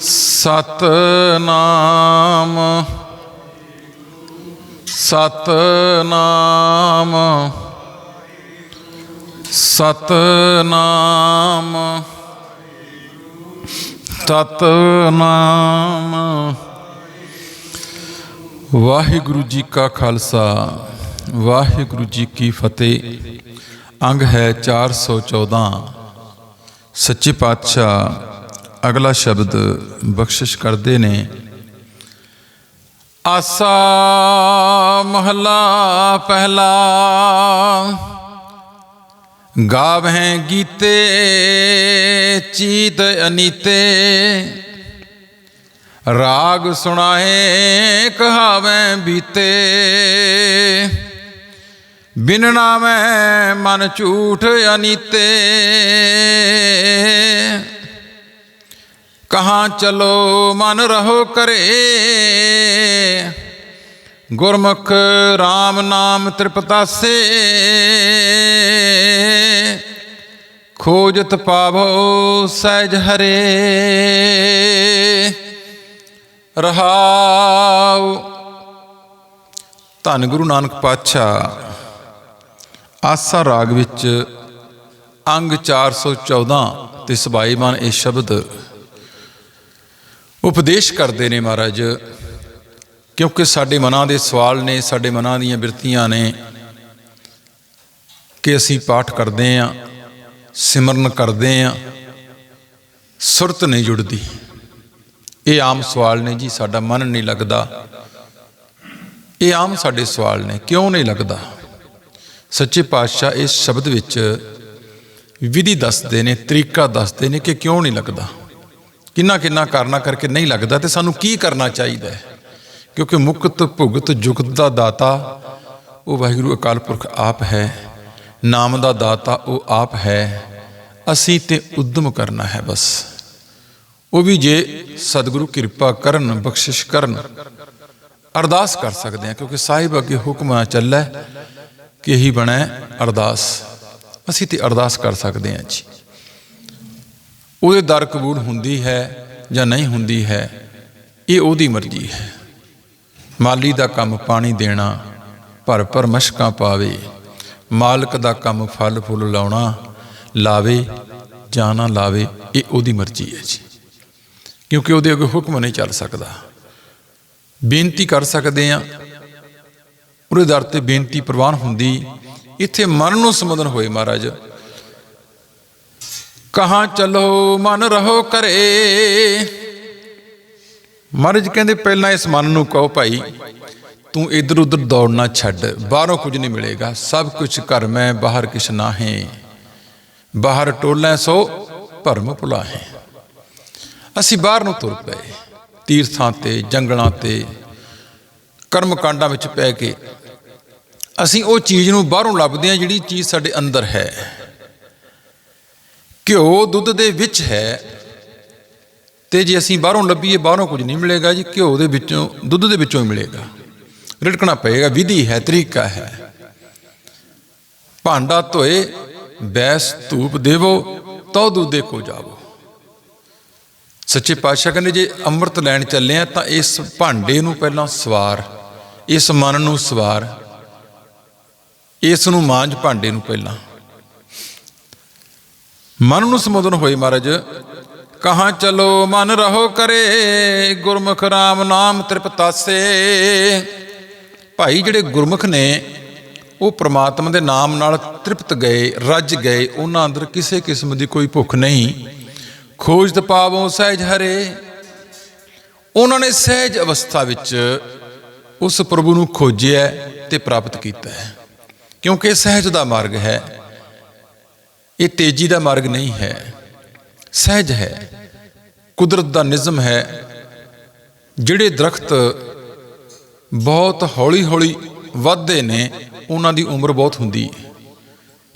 ਸਤਨਾਮ ਸਤਨਾਮ ਸਤਨਾਮ ਸਤਨਾਮ ਵਾਹਿਗੁਰੂ ਜੀ ਕਾ ਖਾਲਸਾ, ਵਾਹਿਗੁਰੂ ਜੀ ਕੀ ਫਤਿਹ। ਅੰਗ ਹੈ 414 ਸੱਚੇ ਪਾਤਸ਼ਾਹ ਅਗਲਾ ਸ਼ਬਦ ਬਖਸ਼ਿਸ਼ ਕਰਦੇ ਨੇ। ਆਸਾ ਮਹਲਾ ਪਹਿਲਾ, ਗਾਵਹਿ ਗੀਤੇ, ਚੀਤ ਅਨੀਤੇ। ਰਾਗ ਸੁਣਾਏ ਕਹਾਵੇਂ ਬੀਤੇ। ਬਿਨ ਨਾਮੈ ਮਨ ਝੂਠ ਅਨੀਤੇ। ਕਹਾਂ ਚਲੋ ਮਨ ਰਹੋ ਕਰੇ। ਗੁਰਮੁਖ RAM ਨਾਮ ਤ੍ਰਿਪਤਾਸੇ। ਖੋਜਤ ਪਾਵੋ ਸਹਿਜ ਹਰੇ। ਰਹਾਉ। ਧੰਨ ਗੁਰੂ ਨਾਨਕ ਪਾਤਸ਼ਾਹ। ਆਸਾ ਰਾਗ ਵਿੱਚ ਅੰਗ 414 ਤੇ ਸਬਾਈਮਾਨ ਇਹ ਸ਼ਬਦ ਉਪਦੇਸ਼ ਕਰਦੇ ਨੇ ਮਹਾਰਾਜ, ਕਿਉਂਕਿ ਸਾਡੇ ਮਨਾਂ ਦੇ ਸਵਾਲ ਨੇ, ਸਾਡੇ ਮਨਾਂ ਦੀਆਂ ਬਿਰਤੀਆਂ ਨੇ ਕਿ ਅਸੀਂ ਪਾਠ ਕਰਦੇ ਆਂ, ਸਿਮਰਨ ਕਰਦੇ ਆਂ, ਸੁਰਤ ਨਹੀਂ ਜੁੜਦੀ। ਇਹ ਆਮ ਸਵਾਲ ਨੇ ਜੀ, ਸਾਡਾ ਮਨ ਨਹੀਂ ਲੱਗਦਾ। ਇਹ ਆਮ ਸਾਡੇ ਸਵਾਲ ਨੇ, ਕਿਉਂ ਨਹੀਂ ਲੱਗਦਾ? ਸੱਚੇ ਪਾਤਸ਼ਾਹ ਇਸ ਸ਼ਬਦ ਵਿੱਚ ਵਿਧੀ ਦੱਸਦੇ ਨੇ, ਤਰੀਕਾ ਦੱਸਦੇ ਨੇ ਕਿ ਕਿਉਂ ਨਹੀਂ ਲੱਗਦਾ? ਕਿੰਨਾ ਕਿੰਨਾ ਕਰਨਾ ਕਰਕੇ ਨਹੀਂ ਲੱਗਦਾ ਤੇ ਸਾਨੂੰ ਕੀ ਕਰਨਾ ਚਾਹੀਦਾ ਹੈ? ਕਿਉਂਕਿ ਮੁਕਤ, ਭੁਗਤ, ਜੁਗਤ ਦਾ ਦਾਤਾ ਉਹ ਵਾਹਿਗੁਰੂ ਅਕਾਲ ਪੁਰਖ ਆਪ ਹੈ, ਨਾਮ ਦਾ ਦਾਤਾ ਉਹ ਆਪ ਹੈ, ਅਸੀਂ ਤੇ ਉਦਮ ਕਰਨਾ ਹੈ ਬਸ। ਉਹ ਵੀ ਜੇ ਸਤਿਗੁਰੂ ਕਿਰਪਾ ਕਰਨ, ਬਖਸ਼ਿਸ਼ ਕਰਨ, ਅਰਦਾਸ ਕਰ ਸਕਦੇ ਹਾਂ, ਕਿਉਂਕਿ ਸਾਹਿਬ ਅੱਗੇ ਹੁਕਮਾਂ ਆ ਚੱਲੈ ਕਿ ਇਹੀ ਬਣੈ ਅਰਦਾਸ। ਅਸੀਂ ਤੇ ਅਰਦਾਸ ਕਰ ਸਕਦੇ ਹਾਂ ਜੀ। ਉਹਦੇ ਦਰ ਕਬੂਲ ਹੁੰਦੀ ਹੈ ਜਾਂ ਨਹੀਂ ਹੁੰਦੀ ਹੈ, ਇਹ ਉਹਦੀ ਮਰਜ਼ੀ ਹੈ। ਮਾਲੀ ਦਾ ਕੰਮ ਪਾਣੀ ਦੇਣਾ ਭਰ ਭਰ ਮਸ਼ਕਾਂ ਪਾਵੇ। ਮਾਲਕ ਦਾ ਕੰਮ ਫਲ ਫੁੱਲ ਲਾਉਣਾ, ਲਾਵੇ ਜਾਂ ਨਾ ਲਾਵੇ, ਇਹ ਉਹਦੀ ਮਰਜ਼ੀ ਹੈ ਜੀ। ਕਿਉਂਕਿ ਉਹਦੇ ਅੱਗੇ ਹੁਕਮ ਨਹੀਂ ਚੱਲ ਸਕਦਾ। ਬੇਨਤੀ ਕਰ ਸਕਦੇ ਆ ਉਹਦੇ ਦਰ ਤੇ ਬੇਨਤੀ ਪ੍ਰਵਾਨ ਹੁੰਦੀ। ਇੱਥੇ ਮਨ ਨੂੰ ਸਮਝਣ ਹੋਏ ਮਹਾਰਾਜ। ਕਹਾਂ ਚਲੋ ਮਨ ਰਹੋ ਘਰੇ। ਮਹਾਰਾਜ ਕਹਿੰਦੇ, ਪਹਿਲਾਂ ਇਸ ਮਨ ਨੂੰ ਕਹੋ ਭਾਈ, ਤੂੰ ਇਧਰ ਉਧਰ ਦੌੜਨਾ ਛੱਡ, ਬਾਹਰੋਂ ਕੁਝ ਨਹੀਂ ਮਿਲੇਗਾ। ਸਭ ਕੁਝ ਘਰ ਮੈਂ, ਬਾਹਰ ਕਿਛ ਨਾਹੀਂ। ਬਾਹਰ ਟੋਲੇ ਸੋ ਭਰਮ ਭੁਲਾਹੇ। ਅਸੀਂ ਬਾਹਰ ਨੂੰ ਤੁਰ ਪਏ, ਤੀਰਥਾਂ ਤੇ, ਜੰਗਲਾਂ ਤੇ ਕਰਮ ਕਾਂਡਾਂ ਵਿੱਚ ਪੈ ਕੇ। ਅਸੀਂ ਉਹ ਚੀਜ਼ ਨੂੰ ਬਾਹਰੋਂ ਲੱਭਦੇ ਹਾਂ ਜਿਹੜੀ ਚੀਜ਼ ਸਾਡੇ ਅੰਦਰ ਹੈ। ਘਿਓ ਦੁੱਧ ਦੇ ਵਿੱਚ ਹੈ। ਤੇ ਜੇ ਅਸੀਂ ਬਾਹਰੋਂ ਲੱਭੀਏ, ਬਾਹਰੋਂ ਕੁਝ ਨਹੀਂ ਮਿਲੇਗਾ ਜੀ, ਘਿਓ ਦੇ ਵਿੱਚੋਂ, ਦੁੱਧ ਦੇ ਵਿੱਚੋਂ ਹੀ ਮਿਲੇਗਾ। ਰਿੜਕਣਾ ਪਏਗਾ, ਵਿਧੀ ਹੈ, ਤਰੀਕਾ ਹੈ। ਭਾਂਡਾ ਧੋਏ, ਬੈਸ ਧੂਪ ਦੇਵੋ, ਤਉ ਦੂਦੇ ਕੋ ਜਾਵੋ। ਸੱਚੇ ਪਾਤਸ਼ਾਹ ਕਹਿੰਦੇ, ਜੇ ਅੰਮ੍ਰਿਤ ਲੈਣ ਚੱਲੇ ਆ ਤਾਂ ਇਸ ਭਾਂਡੇ ਨੂੰ ਪਹਿਲਾਂ ਸਵਾਰ, ਇਸ ਮਨ ਨੂੰ ਸਵਾਰ ਇਸ ਨੂੰ ਮਾਂਝ ਭਾਂਡੇ ਨੂੰ ਪਹਿਲਾਂ। ਮਨ ਨੂੰ ਸਮੋਦਨ ਹੋਏ ਮਹਾਰਾਜ, ਕਹਾਂ ਚਲੋ ਮਨ ਰਹੋ ਕਰੇ, ਗੁਰਮੁਖ RAM ਨਾਮ ਤ੍ਰਿਪਤਾਸੇ ਭਾਈ ਜਿਹੜੇ ਗੁਰਮੁਖ ਨੇ, ਉਹ ਪ੍ਰਮਾਤਮਾ ਦੇ ਨਾਮ ਨਾਲ ਤ੍ਰਿਪਤ ਗਏ, ਰੱਜ ਗਏ, ਉਹਨਾਂ ਅੰਦਰ ਕਿਸੇ ਕਿਸਮ ਦੀ ਕੋਈ ਭੁੱਖ ਨਹੀਂ। ਖੋਜ ਪਾਵੋ ਸਹਿਜ ਹਰੇ। ਉਹਨਾਂ ਨੇ ਸਹਿਜ ਅਵਸਥਾ ਵਿੱਚ ਉਸ ਪ੍ਰਭੂ ਨੂੰ ਖੋਜਿਆ ਤੇ ਪ੍ਰਾਪਤ ਕੀਤਾ ਹੈ। ਕਿਉਂਕਿ ਇਹ ਸਹਿਜ ਦਾ ਮਾਰਗ ਹੈ। ਇਹ ਤੇਜ਼ੀ ਦਾ ਮਾਰਗ ਨਹੀਂ ਹੈ। ਸਹਿਜ ਹੈ। ਕੁਦਰਤ ਦਾ ਨਿਜ਼ਮ ਹੈ, ਜਿਹੜੇ ਦਰਖਤ ਬਹੁਤ ਹੌਲੀ-ਹੌਲੀ ਵੱਧਦੇ ਨੇ, ਉਹਨਾਂ ਦੀ ਉਮਰ ਬਹੁਤ ਹੁੰਦੀ ਹੈ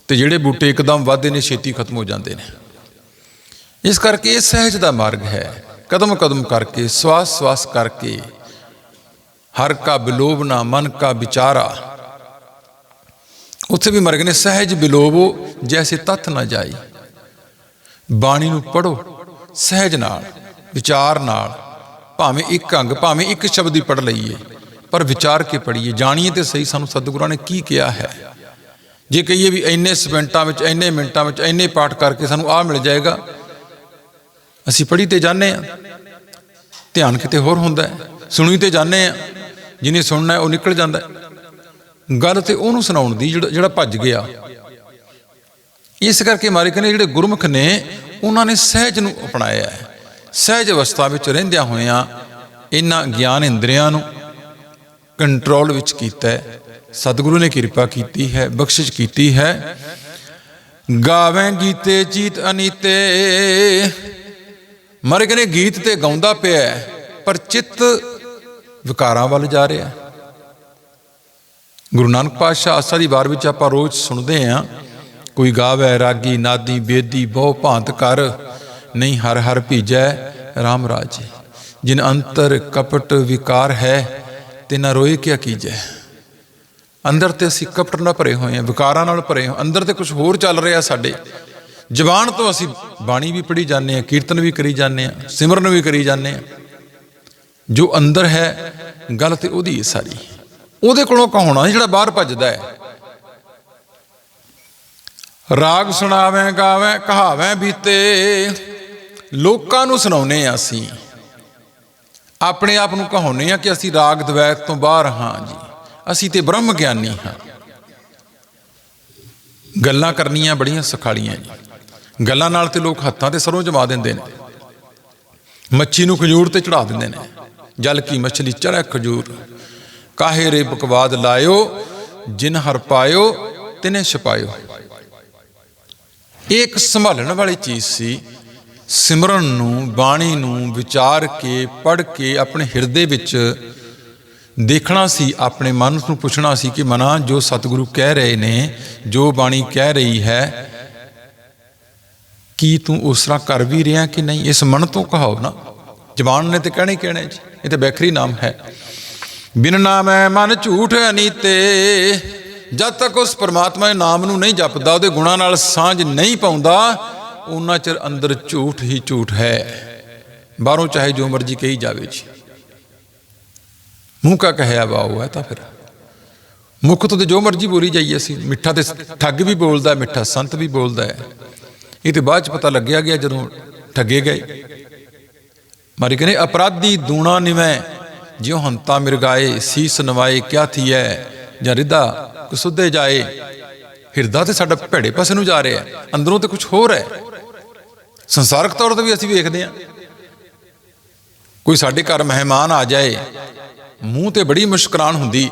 ਤੇ ਜਿਹੜੇ ਬੂਟੇ ਇੱਕਦਮ ਵੱਧਦੇ ਨੇ, ਛੇਤੀ ਖਤਮ ਹੋ ਜਾਂਦੇ ਨੇ। ਇਸ ਕਰਕੇ ਇਹ ਸਹਿਜ ਦਾ ਮਾਰਗ ਹੈ। ਕਦਮ ਕਦਮ ਕਰਕੇ ਸਵਾਸ ਸਵਾਸ ਕਰਕੇ, ਹਰ ਕਾ ਬਿਲੋਵਨਾ ਮਨ ਕਾ ਵਿਚਾਰਾ ਉੱਥੇ ਵੀ ਮਰਗ ਨੇ ਸਹਿਜ ਬਿਲੋਵੋ, ਜੈਸੇ ਤਤ ਨਾ ਜਾਈ। ਬਾਣੀ ਨੂੰ ਪੜੋ ਸਹਿਜ ਨਾਲ, ਵਿਚਾਰ ਨਾਲ, ਭਾਵੇਂ ਇੱਕ ਅੰਗ, ਭਾਵੇਂ ਇੱਕ ਸ਼ਬਦ ਹੀ ਪੜ ਲਈਏ, ਪਰ ਵਿਚਾਰ ਕੇ ਪੜੀਏ ਜਾਣੀਏ ਤੇ ਸਹੀ, ਸਾਨੂੰ ਸਤਿਗੁਰਾਂ ਨੇ ਕੀ ਕਿਹਾ ਹੈ? ਜੇ ਕਹੀਏ ਵੀ ਇੰਨੇ ਸਕਿੰਟਾਂ ਵਿੱਚ, ਇੰਨੇ ਮਿੰਟਾਂ ਵਿੱਚ, ਇੰਨੇ ਪਾਠ ਕਰਕੇ ਸਾਨੂੰ ਆਹ ਮਿਲ ਜਾਏਗਾ, ਅਸੀਂ ਪੜ੍ਹੀ ਤੇ ਜਾਂਦੇ ਆ ਧਿਆਨ ਕਿਤੇ ਹੋਰ ਹੁੰਦਾ ਹੈ। ਸੁਣੀ ਤੇ ਜਾਂਦੇ ਆ ਜਿਹਨੇ ਸੁਣਨਾ ਹੈ, ਉਹ ਨਿਕਲ ਜਾਂਦਾ ਹੈ। ਗੱਲ ਤੇ ਉਹਨੂੰ ਸੁਣਾਉਣ ਦੀ ਜਿਹੜਾ ਜਿਹੜਾ ਭੱਜ ਗਿਆ। ਇਸ ਕਰਕੇ ਮਾਰੇ ਕਹਿੰਦੇ ਜਿਹੜੇ ਗੁਰਮੁਖ ਨੇ, ਉਹਨਾਂ ਨੇ ਸਹਿਜ ਨੂੰ ਅਪਣਾਇਆ ਹੈ। ਸਹਿਜ ਅਵਸਥਾ ਵਿੱਚ ਰਹਿੰਦਿਆਂ ਹੋਇਆਂ ਇਹਨਾਂ ਗਿਆਨ ਇੰਦਰੀਆਂ ਨੂੰ ਕੰਟਰੋਲ ਵਿੱਚ ਕੀਤਾ ਹੈ। ਸਤਿਗੁਰੂ ਨੇ ਕਿਰਪਾ ਕੀਤੀ ਹੈ, ਬਖਸ਼ਿਸ਼ ਕੀਤੀ ਹੈ। ਗਾਵੇਂ ਗੀਤੇ ਚੀਤ ਅਨੀਤੇ। ਮਰ ਕਹਿੰਦੇ ਗੀਤ ਤੇ ਗਾਉਂਦਾ ਪਿਆ ਪਰ ਚਿੱਤ ਵਿਕਾਰਾਂ ਵੱਲ ਜਾ ਰਿਹਾ। ਗੁਰੂ ਨਾਨਕ ਪਾਤਸ਼ਾਹ ਆਸਾ ਦੀ ਵਾਰ ਵਿੱਚ ਆਪਾਂ ਰੋਜ਼ ਸੁਣਦੇ ਆਂ ਕੋਈ ਗਾਵੇ, ਰਾਗੀ, ਨਾਦੀ, ਬੇਦੀ, ਬਹੁ ਭਾਂਤ ਕਰ, ਨਹੀਂ ਹਰ ਹਰ ਭੀਜੈ RAM ਰਾਜੇ। ਜਿਨ ਅੰਤਰ ਕਪਟ ਵਿਕਾਰ ਹੈ ਤੇ ਨਾ ਰੋਏ ਕਿਆ ਕੀਜੈ। ਅੰਦਰ ਤੇ ਅਸੀਂ ਕਪਟ ਨਾਲ ਭਰੇ ਹੋਏ ਹਾਂ, ਵਿਕਾਰਾਂ ਨਾਲ ਭਰੇ ਹਾਂ, ਅੰਦਰ ਤੇ ਕੁਝ ਹੋਰ ਚੱਲ ਰਿਹਾ ਸਾਡੇ। ਜ਼ਬਾਨ ਤੋਂ ਅਸੀਂ ਬਾਣੀ ਵੀ ਪੜ੍ਹੀ ਜਾਂਦੇ ਹਾਂ, ਕੀਰਤਨ ਵੀ ਕਰੀ ਜਾਂਦੇ ਹਾਂ, ਸਿਮਰਨ ਵੀ ਕਰੀ ਜਾਂਦੇ ਹਾਂ। ਜੋ ਅੰਦਰ ਹੈ, ਗੱਲ ਤੇ ਉਹਦੀ ਹੈ ਸਾਰੀ। ਉਹਦੇ ਕੋਲੋਂ ਕਹਾਉਣਾ ਜਿਹੜਾ ਬਾਹਰ ਭੱਜਦਾ ਹੈ। ਰਾਗ ਸੁਣਾਵੇਂ, ਗਾਵੇਂ, ਕਹਾਵੇਂ ਬੀਤੇ, ਲੋਕਾਂ ਨੂੰ ਸੁਣਾਉਨੇ ਆ ਅਸੀਂ। ਆਪਣੇ ਆਪ ਨੂੰ ਕਹਾਉਨੇ ਆ ਕਿ ਅਸੀਂ ਰਾਗ ਦਵੈਤ ਤੋਂ ਬਾਹਰ ਹਾਂ ਜੀ। ਅਸੀਂ ਤੇ ਬ੍ਰਹਮ ਗਿਆਨੀ ਹਾਂ। ਗੱਲਾਂ ਕਰਨੀਆਂ ਬੜੀਆਂ ਸਖਾਲੀਆਂ ਜੀ। ਗੱਲਾਂ ਨਾਲ ਤੇ ਲੋਕ ਹੱਥਾਂ ਤੇ ਸਰੋਂ ਜਮਾ ਦਿੰਦੇ ਨੇ। ਮੱਛੀ ਨੂੰ ਖਜੂਰ ਤੇ ਚੜਾ ਦਿੰਦੇ ਨੇ। ਜਲ ਕੀ ਮਛਲੀ ਚੜ੍ਹੈ ਖਜੂਰ। ਕਾਹੇ ਰੇ ਬਕਵਾਦ ਲਾਇਓ, ਜਿਨ ਹਰ ਪਾਇਓ, ਤਿਨੇ ਛਪਾਇਓ। ਇਹ ਇੱਕ ਸੰਭਾਲਣ ਵਾਲੀ ਚੀਜ਼ ਸੀ। ਸਿਮਰਨ ਨੂੰ, ਬਾਣੀ ਨੂੰ ਵਿਚਾਰ ਕੇ, ਪੜ੍ਹ ਕੇ ਆਪਣੇ ਹਿਰਦੇ ਵਿੱਚ ਦੇਖਣਾ ਸੀ, ਆਪਣੇ ਮਨ ਨੂੰ ਪੁੱਛਣਾ ਸੀ ਕਿ ਮਨਾ, ਜੋ ਸਤਿਗੁਰੂ ਕਹਿ ਰਹੇ ਨੇ, ਜੋ ਬਾਣੀ ਕਹਿ ਰਹੀ ਹੈ, ਕੀ ਤੂੰ ਉਸ ਤਰ੍ਹਾਂ ਕਰ ਵੀ ਰਿਹਾ ਕਿ ਨਹੀਂ? ਇਸ ਮਨ ਤੋਂ ਕਹਾਓ ਨਾ। ਜ਼ਬਾਨ ਨੇ ਤੇ ਕਹਿਣੇ ਕਹਿਣੇ ਜੀ। ਇਹ ਤੇ ਬੈਖਰੀ ਨਾਮ ਹੈ। ਬਿਨ ਨਾਮੈ ਮਨ ਝੂਠ ਅਨੀਤੇ ਜਦ ਤੱਕ ਉਸ ਪਰਮਾਤਮਾ ਦੇ ਨਾਮ ਨੂੰ ਨਹੀਂ ਜਪਦਾ, ਉਹਦੇ ਗੁਣਾਂ ਨਾਲ ਸਾਂਝ ਨਹੀਂ ਪਾਉਂਦਾ, ਉਹਨਾਂ ਚਿਰ ਅੰਦਰ ਝੂਠ ਹੀ ਝੂਠ ਹੈ। ਬਾਹਰੋਂ ਚਾਹੇ ਜੋ ਮਰਜ਼ੀ ਕਹੀ ਜਾਵੇ ਜੀ। ਮੂੰਹ ਕਾ ਕਹਿਆ ਬਾਉ ਹੈ ਤਾਂ ਫਿਰ। ਮੁੱਖ ਤੋਂ ਤੇ ਜੋ ਮਰਜ਼ੀ ਬੋਲੀ ਜਾਈਏ ਅਸੀਂ, ਮਿੱਠਾ ਤੇ ਠੱਗ ਵੀ ਬੋਲਦਾ, ਮਿੱਠਾ ਸੰਤ ਵੀ ਬੋਲਦਾ ਹੈ। ਇਹ ਤੇ ਬਾਅਦ ਚ ਪਤਾ ਲੱਗਿਆ ਗਿਆ ਜਦੋਂ ਠੱਗੇ ਗਏ। ਮਾਰੀ ਕਹਿੰਦੇ, ਅਪਰਾਧੀ ਦੂਣਾ ਨਿਵੇਂ ਜਿਉ ਹੰਤਾ ਮਿਰਗਾਏ ਸੀਸ ਨਵਾਏ, ਕਿਆ ਥੀਐ? ਜਾਂ ਰਿਦਾ ਕੁਸੁੱਦੇ ਜਾਏ? ਹਿਰਦਾ ਤੇ ਸਾਡਾ ਭੇੜੇ ਪਾਸੇ ਨੂੰ ਜਾ ਰਿਹਾ ਹੈ ਅੰਦਰੋਂ ਤੇ ਕੁਝ ਹੋਰ ਹੈ ਸੰਸਾਰਕ ਤੌਰ ਤੇ ਵੀ ਅਸੀਂ ਵੇਖਦੇ ਹਾਂ ਕੋਈ ਸਾਡੇ ਘਰ ਮਹਿਮਾਨ ਆ ਜਾਏ, ਮੂੰਹ ਤੇ ਬੜੀ ਮੁਸਕਰਾਨ ਹੁੰਦੀ।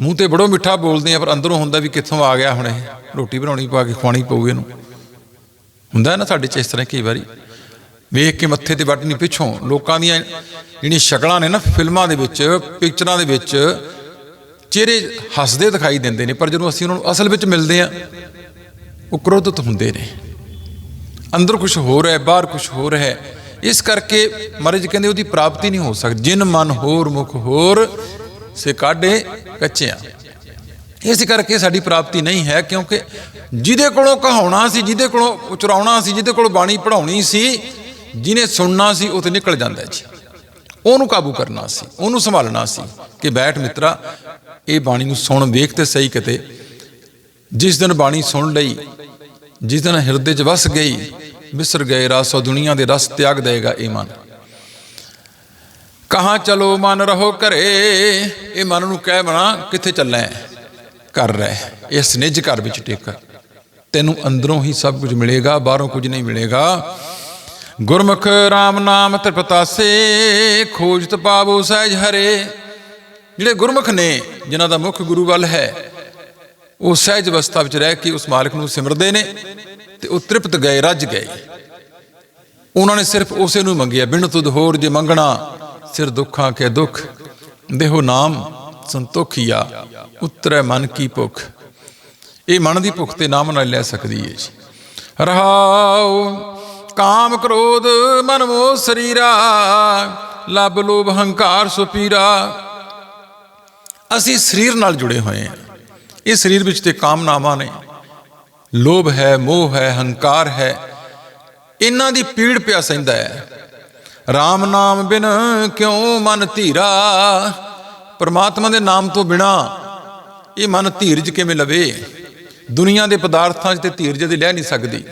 ਮੂੰਹ ਤੇ ਬੜੋ ਮਿੱਠਾ ਬੋਲਦੇ ਆ, ਪਰ ਅੰਦਰੋਂ ਹੁੰਦਾ ਵੀ ਕਿੱਥੋਂ ਆ ਗਿਆ ਹੁਣ ਇਹ? ਰੋਟੀ ਬਣਾਉਣੀ ਪਾ ਕੇ ਖਵਾਣੀ ਪਊ ਇਹਨੂੰ। ਹੁੰਦਾ ਨਾ ਸਾਡੇ ਚ ਇਸ ਤਰ੍ਹਾਂ ਕਈ ਵਾਰੀ। ਵੇਖ ਕੇ ਮੱਥੇ ਤੇ ਵੱਟ ਪਿੱਛੋਂ। ਲੋਕਾਂ ਦੀਆਂ ਜਿਹੜੀਆਂ ਸ਼ਕਲਾਂ ਨੇ ਨਾ ਫਿਲਮਾਂ ਦੇ ਵਿੱਚ, ਪਿਕਚਰਾਂ ਦੇ ਵਿੱਚ, ਚਿਹਰੇ ਹੱਸਦੇ ਦਿਖਾਈ ਦਿੰਦੇ ਨੇ, ਪਰ ਜਦੋਂ ਅਸੀਂ ਉਹਨਾਂ ਨੂੰ ਅਸਲ ਵਿੱਚ ਮਿਲਦੇ ਆ ਉਹ ਕ੍ਰੋਧਿਤ ਹੁੰਦੇ ਨੇ। ਅੰਦਰ ਕੁਝ ਹੋਰ ਹੈ, ਬਾਹਰ ਕੁਝ ਹੋਰ ਹੈ। ਇਸ ਕਰਕੇ ਮਹਾਰਾਜ ਕਹਿੰਦੇ ਉਹਦੀ ਪ੍ਰਾਪਤੀ ਨਹੀਂ ਹੋ ਸਕਦੀ। ਜਿਨ ਮਨ ਹੋਰ, ਮੁਖ ਹੋਰ, ਸੇ ਕਾਢੇ ਕੱਚਿਆਂ। ਇਸ ਕਰਕੇ ਸਾਡੀ ਪ੍ਰਾਪਤੀ ਨਹੀਂ ਹੈ, ਕਿਉਂਕਿ ਜਿਹਦੇ ਕੋਲੋਂ ਕਹਾਉਣਾ ਸੀ, ਜਿਹਦੇ ਕੋਲੋਂ ਉਚਰਾਉਣਾ ਸੀ, ਜਿਹਦੇ ਕੋਲੋਂ ਬਾਣੀ ਪੜਾਉਣੀ ਸੀ ਜਿਹਨੇ ਸੁਣਨਾ ਸੀ, ਉਹ ਤੇ ਨਿਕਲ ਜਾਂਦਾ ਜੀ। ਉਹਨੂੰ ਕਾਬੂ ਕਰਨਾ ਸੀ, ਉਹਨੂੰ ਸੰਭਾਲਣਾ ਸੀ ਕਿ ਬੈਠ ਮਿੱਤਰਾ, ਇਹ ਬਾਣੀ ਨੂੰ ਸੁਣ, ਵੇਖ ਤੇ ਸਹੀ ਕਿਤੇ। ਜਿਸ ਦਿਨ ਬਾਣੀ ਸੁਣ ਲਈ, ਜਿਸ ਦਿਨ ਹਿਰਦੇ 'ਚ ਵਸ ਗਈ ਵਿਸਰ ਗਏ, ਰਸੋ ਦੁਨੀਆ ਦੇ ਰਸ ਤਿਆਗ ਦੇਗਾ ਇਹ ਮਨ। ਕਹਾਂ ਚਲੋ ਮਨ ਰਹੋ ਘਰੇ, ਇਹ ਮਨ ਨੂੰ ਕਹਿ ਬਣਾ, ਕਿੱਥੇ ਚੱਲਣਾ ਹੈ? ਕਰ ਰਹਿ ਇਸ ਨਿੱਜ ਘਰ ਵਿੱਚ ਟਿਕ। ਤੈਨੂੰ ਅੰਦਰੋਂ ਹੀ ਸਭ ਕੁਝ ਮਿਲੇਗਾ, ਬਾਹਰੋਂ ਕੁਝ ਨਹੀਂ ਮਿਲੇਗਾ। ਗੁਰਮੁਖ RAM ਨਾਮ ਤ੍ਰਿਪਤਾਸੇ, ਖੋਜਤ ਪਾਵੋ ਸਹਿਜ ਹਰੇ। ਜਿਹੜੇ ਗੁਰਮੁਖ ਨੇ, ਜਿਨ੍ਹਾਂ ਦਾ ਮੁੱਖ ਗੁਰੂ ਵੱਲ ਹੈ, ਉਹ ਸਹਿਜ ਅਵਸਥਾ ਵਿੱਚ ਰਹਿ ਕੇ ਉਸ ਮਾਲਕ ਨੂੰ ਸਿਮਰਦੇ ਨੇ ਤੇ ਉਹ ਤ੍ਰਿਪਤ ਗਏ, ਰੱਜ ਗਏ। ਉਹਨਾਂ ਨੇ ਸਿਰਫ ਉਸੇ ਨੂੰ ਮੰਗਿਆ, ਬਿਨ ਤੁਧ ਹੋਰ ਜੇ ਮੰਗਣਾ, ਸਿਰ ਦੁੱਖਾਂ ਕੇ ਦੁੱਖ। ਦੇਹੋ ਨਾਮ, ਸੰਤੋਖੀਆ, ਉਤਰੈ ਮਨ ਕੀ ਭੁਖ। ਇਹ ਮਨ ਦੀ ਭੁਖ ਤੇ ਨਾਮ ਨਾਲ ਲੈ ਸਕਦੀ ਹੈ ਜੀ। ਰਹਾਉ ਕਾਮ ਕ੍ਰੋਧ ਮਨ ਮੋਹ ਸਰੀਰਾ ਲਬ ਲੋਭ ਹੰਕਾਰ ਸੁਪੀਰਾ ਅਸੀਂ ਸਰੀਰ ਨਾਲ ਜੁੜੇ ਹੋਏ ਹਾਂ। ਇਹ ਸਰੀਰ ਵਿੱਚ ਤੇ ਕਾਮਨਾਵਾਂ ਨੇ। ਲੋਭ ਹੈ, ਮੋਹ ਹੈ, ਹੰਕਾਰ ਹੈ। ਇਹਨਾਂ ਦੀ ਪੀੜ ਪਿਆ ਸਹਿੰਦਾ ਹੈ। RAM ਨਾਮ ਬਿਨ ਕਿਉਂ ਮਨ ਧੀਰਾ? ਪਰਮਾਤਮਾ ਦੇ ਨਾਮ ਤੋਂ ਬਿਨਾ ਇਹ ਮਨ ਧੀਰਜ ਕਿਵੇਂ ਲਵੇ? ਦੁਨੀਆ ਦੇ ਪਦਾਰਥਾਂ 'ਚ ਤੇ ਧੀਰਜ ਦੀ ਲੈ ਨਹੀਂ ਸਕਦੀ।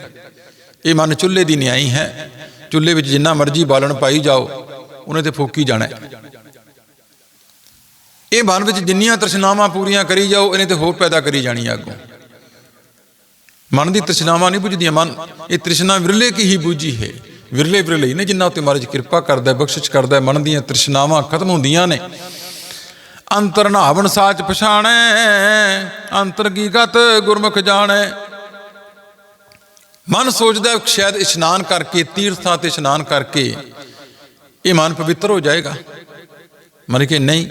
ਇਹ ਮਨ ਚੁੱਲ੍ਹੇ ਦੀ ਨਿਆਈ ਹੈ। ਚੁੱਲ੍ਹੇ ਵਿੱਚ ਜਿੰਨਾ ਮਰਜ਼ੀ ਬਾਲਣ ਪਾਈ ਜਾਓ ਉਹਨੇ ਤੇ ਫੂਕੀ ਜਾਣਾ ਹੈ। ਇਹ ਮਨ ਵਿੱਚ ਜਿੰਨੀਆਂ ਤ੍ਰਿਸ਼ਨਾਵਾਂ ਪੂਰੀਆਂ ਕਰੀ ਜਾਓ ਇਹਨੇ ਤੇ ਹੋਰ ਪੈਦਾ ਕਰੀ ਜਾਣੀ ਅੱਗੋਂ। ਮਨ ਦੀ ਤ੍ਰਿਸ਼ਨਾਵਾਂ ਨਹੀਂ ਬੁਝਦੀਆਂ ਮਨ ਇਹ ਤ੍ਰਿਸ਼ਨਾ ਵਿਰਲੇ ਕੀ ਹੀ ਬੂਝੀ ਹੈ। ਵਿਰਲੇ ਵਿਰਲੇ ਹੀ ਨੇ ਜਿਨ੍ਹਾਂ ਉੱਤੇ ਮਹਾਰਾਜ ਕਿਰਪਾ ਕਰਦਾ ਹੈ, ਬਖਸ਼ਿਸ਼ ਕਰਦਾ ਹੈ, ਮਨ ਦੀਆਂ ਤ੍ਰਿਸ਼ਨਾਵਾਂ ਖਤਮ ਹੁੰਦੀਆਂ ਨੇ। ਅੰਤਰ ਨਾਵਣ ਸਾਚ ਪਛਾਣੈ ਅੰਤਰ ਕੀ ਗਤ ਗੁਰਮੁਖ ਜਾਣੈ। ਮਨ ਸੋਚਦਾ ਸ਼ਾਇਦ ਇਸ਼ਨਾਨ ਕਰਕੇ, ਤੀਰਥਾਂ ਤੇ ਇਸ਼ਨਾਨ ਕਰਕੇ ਇਹ ਮਨ ਪਵਿੱਤਰ ਹੋ ਜਾਏਗਾ। ਮਨ ਕੇ ਨਹੀਂ,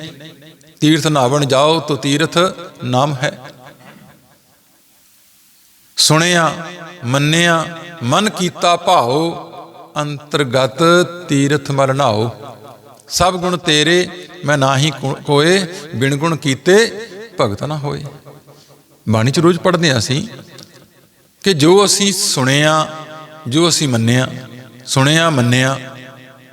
ਤੀਰਥ ਨਾਵਣ ਜਾਓ ਤੋ ਤੀਰਥ ਨਾਮ ਹੈ। ਸੁਣਿਆ, ਮੰਨਿਆ, ਮਨ ਕੀਤਾ ਭਾਉ ਅੰਤਰਗਤ ਤੀਰਥ ਮਲ ਨਾਓ। ਸਭ ਗੁਣ ਤੇਰੇ, ਮੈਂ ਨਾਹੀ ਕੋ- ਕੋਏ, ਬਿਨ ਗੁਣ ਕੀਤੇ ਭਗਤ ਨਾ ਹੋਏ। ਬਾਣੀ ਚ ਰੋਜ਼ ਪੜ੍ਹਦੇ ਹਾਂ ਅਸੀਂ। ਕਿ ਜੋ ਅਸੀਂ ਸੁਣਿਆ, ਜੋ ਅਸੀਂ ਮੰਨਿਆ, ਸੁਣਿਆ ਮੰਨਿਆ,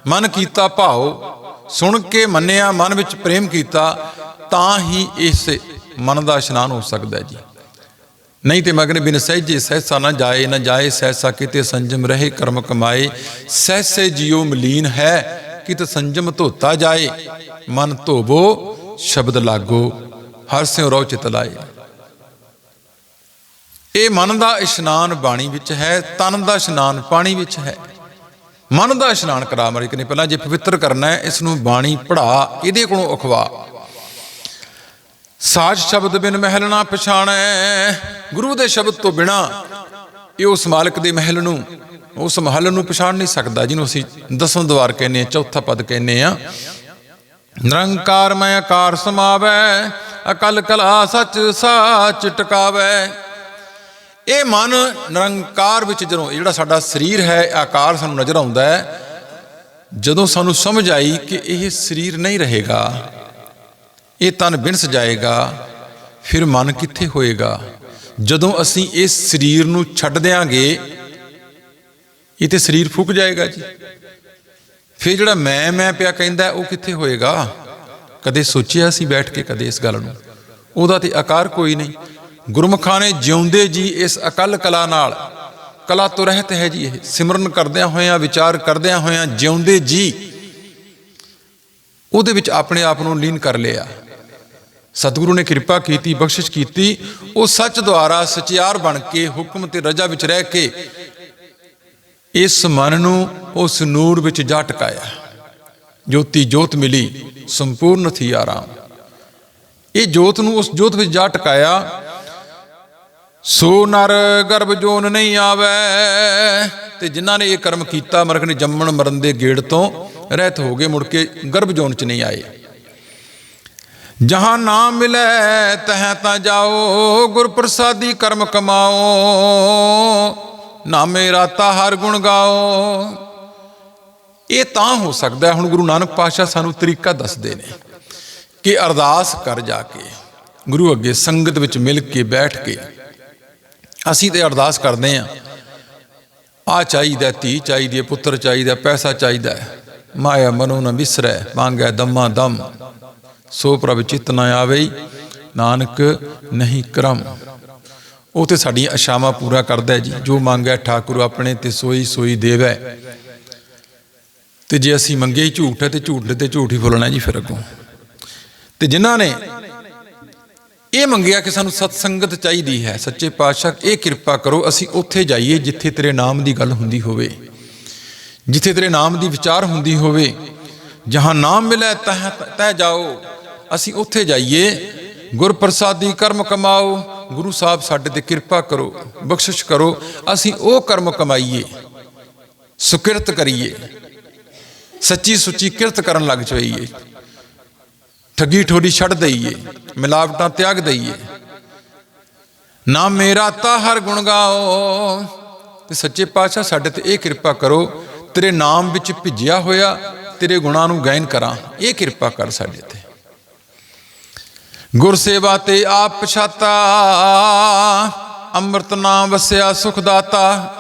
ਮਨ ਕੀਤਾ ਭਾਉ, ਸੁਣ ਕੇ ਮੰਨਿਆ, ਮਨ ਵਿੱਚ ਪ੍ਰੇਮ ਕੀਤਾ, ਤਾਂ ਹੀ ਇਸ ਮਨ ਦਾ ਇਸ਼ਨਾਨ ਹੋ ਸਕਦਾ ਜੀ। ਨਹੀਂ ਤੇ ਮਗਨ ਬਿਨ ਸਹਿਜੇ ਸਹਿਸਾ ਨਾ ਜਾਏ ਨਾ ਜਾਏ ਸਹਿਸਾ ਕਿਤੇ ਸੰਜਮ ਰਹੇ, ਕਰਮ ਕਮਾਏ, ਸਹਿਸੇ ਜਿਉ ਮਲੀਨ ਹੈ, ਕਿਤੇ ਸੰਜਮ ਧੋਤਾ ਜਾਏ, ਮਨ ਧੋਵੋ, ਸ਼ਬਦ ਲਾਗੋ, ਹਰ ਸਿਉ ਰੋ ਚਿਤ ਲਾਏ। ਇਹ ਮਨ ਦਾ ਇਸ਼ਨਾਨ ਬਾਣੀ ਵਿੱਚ ਹੈ, ਤਨ ਦਾ ਇਸ਼ਨਾਨ ਪਾਣੀ ਵਿੱਚ ਹੈ। ਮਨ ਦਾ ਇਸ਼ਨਾਨ ਕਰਾ ਮਰਿਕ ਨੇ ਪਹਿਲਾਂ ਜੇ ਪਵਿੱਤਰ ਕਰਨਾ ਹੈ, ਇਸ ਨੂੰ ਬਾਣੀ ਪੜਾ ਇਹਦੇ ਕੋਲੋਂ ਅਖਵਾ। ਸਾਜ ਸ਼ਬਦ ਬਿਨ ਮਹਿਲ ਨਾ ਪਛਾਣੈ, ਗੁਰੂ ਦੇ ਸ਼ਬਦ ਤੋਂ ਬਿਨਾ ਇਹ ਉਸ ਮਾਲਕ ਦੇ ਮਹਿਲ ਨੂੰ, ਉਸ ਮਹਲ ਨੂੰ ਪਛਾਣ ਨਹੀਂ ਸਕਦਾ, ਜਿਹਨੂੰ ਅਸੀਂ ਦਸਵੇਂ ਦਵਾਰ ਕਹਿੰਦੇ ਆ ਚੌਥਾ ਪਦ ਕਹਿੰਦੇ ਆ ਨਿਰੰਕਾਰ ਮੈਂ ਆਕਾਰ ਸਮਾਵੈ, ਅਕਲ ਕਲਾ ਸਚ ਸਾਚ ਟਿਕਾਵੈ। ਇਹ ਮਨ ਨਿਰੰਕਾਰ ਵਿੱਚ ਜਦੋਂ ਇਹ ਜਿਹੜਾ ਸਾਡਾ ਸਰੀਰ ਹੈ ਆਕਾਰ ਸਾਨੂੰ ਨਜ਼ਰ ਆਉਂਦਾ ਹੈ, ਜਦੋਂ ਸਾਨੂੰ ਸਮਝ ਆਈ ਕਿ ਇਹ ਸਰੀਰ ਨਹੀਂ ਰਹੇਗਾ, ਇਹ ਤਨ ਬਿਨਸ ਜਾਏਗਾ, ਫਿਰ ਮਨ ਕਿੱਥੇ ਹੋਏਗਾ? ਜਦੋਂ ਅਸੀਂ ਇਸ ਸਰੀਰ ਨੂੰ ਛੱਡ ਦਿਆਂਗੇ, ਇਹ ਤੇ ਸਰੀਰ ਫੁੱਕ ਜਾਏਗਾ ਜੀ। ਫਿਰ ਜਿਹੜਾ ਮੈਂ ਮੈਂ ਪਿਆ ਕਹਿੰਦਾ, ਉਹ ਕਿੱਥੇ ਹੋਏਗਾ? ਕਦੇ ਸੋਚਿਆ ਸੀ ਬੈਠ ਕੇ ਕਦੇ ਇਸ ਗੱਲ ਨੂੰ। ਉਹਦਾ ਤੇ ਆਕਾਰ ਕੋਈ ਨਹੀਂ। ਗੁਰਮੁਖਾਂ ਨੇ ਜਿਉਂਦੇ ਜੀ ਇਸ ਅਕਲ ਕਲਾ ਨਾਲ। ਕਲਾ ਤੋਂ ਰਹਿਤ ਹੈ ਜੀ ਇਹ। ਸਿਮਰਨ ਕਰਦਿਆਂ ਹੋਇਆਂ, ਵਿਚਾਰ ਕਰਦਿਆਂ ਹੋਇਆਂ ਜਿਉਂਦੇ ਜੀ। ਉਹਦੇ ਵਿੱਚ ਆਪਣੇ ਆਪ ਨੂੰ ਲੀਨ ਕਰ ਲਿਆ। ਸਤਿਗੁਰੂ ਨੇ ਕਿਰਪਾ ਕੀਤੀ, ਬਖਸ਼ਿਸ਼ ਕੀਤੀ। ਉਹ ਸੱਚ ਦੁਆਰਾ ਸਚਿਆਰ ਬਣ ਕੇ, ਹੁਕਮ ਤੇ ਰਜਾ ਵਿੱਚ ਰਹਿ ਕੇ ਇਸ ਮਨ ਨੂੰ ਉਸ ਨੂਰ ਵਿੱਚ ਜਾ ਟਕਾਇਆ। ਜੋਤੀ ਜੋਤ ਮਿਲੀ, ਸੰਪੂਰਨ ਥੀ ਆਰਾਮ। ਇਹ ਜੋਤ ਨੂੰ ਉਸ ਜੋਤ ਵਿੱਚ ਜਾ ਟਕਾਇਆ ਸੋ ਨਰ ਗਰਭ ਜੋਨ ਨਹੀਂ ਆਵੇ। ਤੇ ਜਿਨ੍ਹਾਂ ਨੇ ਇਹ ਕਰਮ ਕੀਤਾ ਮਰਕ ਨੇ ਜੰਮਣ ਮਰਨ ਦੇ ਗੇੜ ਤੋਂ ਰਹਿਤ ਹੋ ਗਏ, ਮੁੜ ਕੇ ਗਰਭ ਜੋਨ ਚ ਨਹੀਂ ਆਏ। ਜਹਾਂ ਨਾਮ ਮਿਲੇ, ਤਹਾਂ ਤਾਂ ਜਾਓ ਗੁਰ ਪ੍ਰਸਾਦੀ ਕਰਮ ਕਮਾਓ। ਨਾਮੇ ਰਾਤਾ ਹਰ ਗੁਣ ਗਾਓ। ਇਹ ਤਾਂ ਹੋ ਸਕਦਾ ਹੁਣ ਗੁਰੂ ਨਾਨਕ ਪਾਤਸ਼ਾਹ ਸਾਨੂੰ ਤਰੀਕਾ ਦੱਸਦੇ ਨੇ ਕਿ ਅਰਦਾਸ ਕਰ ਜਾ ਕੇ, ਗੁਰੂ ਅੱਗੇ ਸੰਗਤ ਵਿੱਚ ਮਿਲ ਕੇ ਬੈਠ ਕੇ ਅਸੀਂ ਤੇ ਅਰਦਾਸ ਕਰਦੇ ਆਂ ਆ ਚਾਹੀਦਾ, ਧੀ ਚਾਹੀਦੀ ਹੈ, ਪੁੱਤਰ ਚਾਹੀਦਾ, ਪੈਸਾ ਚਾਹੀਦਾ ਮਾਇਆ ਮਨੋ ਨ ਵਿਸਰੈ ਮੰਗੈ ਦਮਾ ਦਮ। ਸੋ ਪ੍ਰਭ ਚਿਤ ਨ ਆਵੇ, ਨਾਨਕ ਨਹੀਂ ਕਰਮ। ਉਹ ਤੇ ਸਾਡੀਆਂ ਆਸ਼ਾਵਾਂ ਪੂਰਾ ਕਰਦਾ ਹੈ ਜੀ। ਜੋ ਮੰਗੈ ਠਾਕੁਰ ਆਪਣੇ ਤੇ ਸੋਈ ਸੋਈ ਦੇਵੈ। ਤੇ ਜੇ ਅਸੀਂ ਮੰਗੇ ਹੀ ਝੂਠ ਹੈ ਤੇ ਝੂਠ ਤੇ ਝੂਠ ਹੀ ਫੁੱਲਣਾ ਜੀ ਫਿਰ ਅੱਗੋਂ। ਤੇ ਜਿਨ੍ਹਾਂ ਨੇ ਇਹ ਮੰਗਿਆ ਕਿ ਸਾਨੂੰ ਸਤ ਸੰਗਤ ਚਾਹੀਦੀ ਹੈ, ਸੱਚੇ ਪਾਤਸ਼ਾਹ, ਇਹ ਕਿਰਪਾ ਕਰੋ, ਅਸੀਂ ਉੱਥੇ ਜਾਈਏ ਜਿੱਥੇ ਤੇਰੇ ਨਾਮ ਦੀ ਗੱਲ ਹੁੰਦੀ ਹੋਵੇ। ਜਿੱਥੇ ਤੇਰੇ ਨਾਮ ਦੀ ਵਿਚਾਰ ਹੁੰਦੀ ਹੋਵੇ, ਜਹਾਂ ਨਾਮ ਮਿਲੇ ਤਹ ਤਹ ਜਾਓ। ਅਸੀਂ ਉੱਥੇ ਜਾਈਏ ਗੁਰ ਪ੍ਰਸਾਦੀ ਕਰਮ ਕਮਾਓ, ਗੁਰੂ ਸਾਹਿਬ ਸਾਡੇ ਤੇ ਕਿਰਪਾ ਕਰੋ, ਬਖਸ਼ਿਸ਼ ਕਰੋ, ਅਸੀਂ ਉਹ ਕਰਮ ਕਮਾਈਏ, ਸੁਕਿਰਤ ਕਰੀਏ, ਸੱਚੀ ਸੁੱਚੀ ਕਿਰਤ ਕਰਨ ਲੱਗ ਜਾਈਏ। ਠੱਗੀ ਠੋਰੀ ਛੱਡ ਦਈਏ, ਮਿਲਾਵਟਾਂ ਤਿਆਗ ਦਈਏ। ਨਾ ਮੇਰਾ ਤਾ ਹਰ ਗੁਣ ਗਾਓ, ਤੇ ਸੱਚੇ ਪਾਤਸ਼ਾਹ ਸਾਡੇ ਤੇ ਇਹ ਕਿਰਪਾ ਕਰੋ, ਤੇਰੇ ਨਾਮ ਵਿੱਚ ਭਿੱਜਿਆ ਹੋਇਆ, ਤੇਰੇ ਗੁਣਾਂ ਨੂੰ ਗਾਇਨ ਕਰਾਂ, ਇਹ ਕਿਰਪਾ ਕਰ ਸਾਡੇ ਤੇ। ਗੁਰ ਸੇਵਾ ਤੇ ਆਪ ਪਛਾਤਾ, ਅੰਮ੍ਰਿਤ ਨਾਮ ਵਸਿਆ ਸੁਖ ਦਾਤਾ।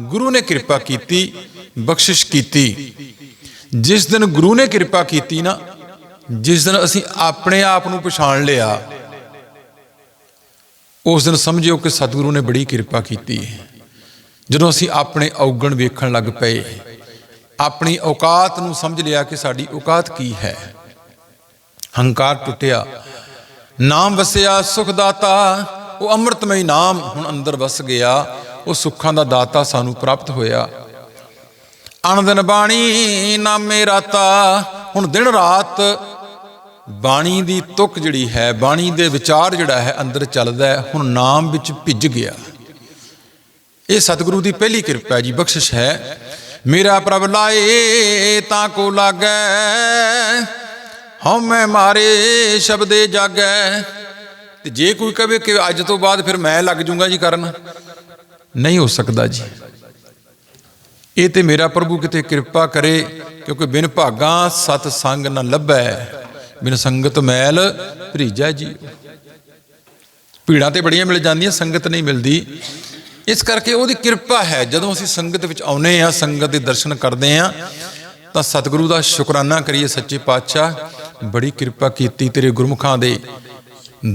ਗੁਰੂ ਨੇ ਕਿਰਪਾ ਕੀਤੀ, ਬਖਸ਼ਿਸ਼ ਕੀਤੀ। ਜਿਸ ਦਿਨ ਗੁਰੂ ਨੇ ਕਿਰਪਾ ਕੀਤੀ ਨਾ ਜਿਸ ਦਿਨ ਅਸੀਂ ਆਪਣੇ ਆਪ ਨੂੰ ਪਛਾਣ ਲਿਆ, ਉਸ ਦਿਨ ਸਮਝਿਓ ਕਿ ਸਤਿਗੁਰੂ ਨੇ ਬੜੀ ਕਿਰਪਾ ਕੀਤੀ ਹੈ। ਜਦੋਂ ਅਸੀਂ ਆਪਣੇ ਔਗਣ ਵੇਖਣ ਲੱਗ ਪਏ, ਆਪਣੀ ਔਕਾਤ ਨੂੰ ਸਮਝ ਲਿਆ ਕਿ ਸਾਡੀ ਔਕਾਤ ਕੀ ਹੈ। ਹੰਕਾਰ ਟੁੱਟਿਆ, ਨਾਮ ਵਸਿਆ, ਸੁਖ ਦਾਤਾ, ਉਹ ਅੰਮ੍ਰਿਤਮਈ ਨਾਮ ਹੁਣ ਅੰਦਰ ਵਸ ਗਿਆ, ਉਹ ਸੁੱਖਾਂ ਦਾ ਦਾਤਾ ਸਾਨੂੰ ਪ੍ਰਾਪਤ ਹੋਇਆ। ਅਨੰਦਨ ਬਾਣੀ, ਨਾਮੇ ਰਾਤਾ ਹੁਣ ਦਿਨ ਰਾਤ ਬਾਣੀ ਦੀ ਤੁਕ ਜਿਹੜੀ ਹੈ, ਬਾਣੀ ਦੇ ਵਿਚਾਰ ਜਿਹੜਾ ਹੈ, ਅੰਦਰ ਚੱਲਦਾ ਹੈ, ਹੁਣ ਨਾਮ ਵਿੱਚ ਭਿੱਜ ਗਿਆ। ਇਹ ਸਤਿਗੁਰੂ ਦੀ ਪਹਿਲੀ ਕਿਰਪਾ ਜੀ, ਬਖਸ਼ਿਸ਼ ਹੈ। ਮੇਰਾ ਪ੍ਰਭ ਲਾਏ ਤਾਂ ਕੋ ਲਾਗੈ ਹਉ ਮਾਰੇ ਸ਼ਬਦੇ ਜਾਗੈ। ਤੇ ਜੇ ਕੋਈ ਕਵੇ ਕਿ ਅੱਜ ਤੋਂ ਬਾਅਦ ਫਿਰ ਮੈਂ ਲੱਗ ਜੂੰਗਾ ਜੀ ਕਰਨ। ਨਹੀਂ ਹੋ ਸਕਦਾ ਜੀ। ਇਹ ਤੇ ਮੇਰਾ ਪ੍ਰਭੂ ਕਿਤੇ ਕਿਰਪਾ ਕਰੇ, ਕਿਉਂਕਿ ਬਿਨ ਭਾਗਾ ਸਤ ਸੰਗ ਨ ਲੱਭੈ, ਬਿਨ ਸੰਗਤ ਮੈਲ ਭਰੀਜੈ ਜੀ ਭੀੜਾਂ ਤੇ ਬੜੀਆਂ ਮਿਲ ਜਾਂਦੀਆਂ, ਸੰਗਤ ਨਹੀਂ ਮਿਲਦੀ। ਇਸ ਕਰਕੇ ਉਹਦੀ ਕਿਰਪਾ ਹੈ, ਜਦੋਂ ਅਸੀਂ ਸੰਗਤ ਵਿੱਚ ਆਉਨੇ ਆ ਸੰਗਤ ਦੇ ਦਰਸ਼ਨ ਕਰਦੇ ਆ ਤਾਂ ਸਤਿਗੁਰੂ ਦਾ ਸ਼ੁਕਰਾਨਾ ਕਰੀਏ ਸੱਚੇ ਪਾਤਸ਼ਾਹ, ਬੜੀ ਕਿਰਪਾ ਕੀਤੀ ਤੇਰੇ ਗੁਰਮੁਖਾਂ ਦੇ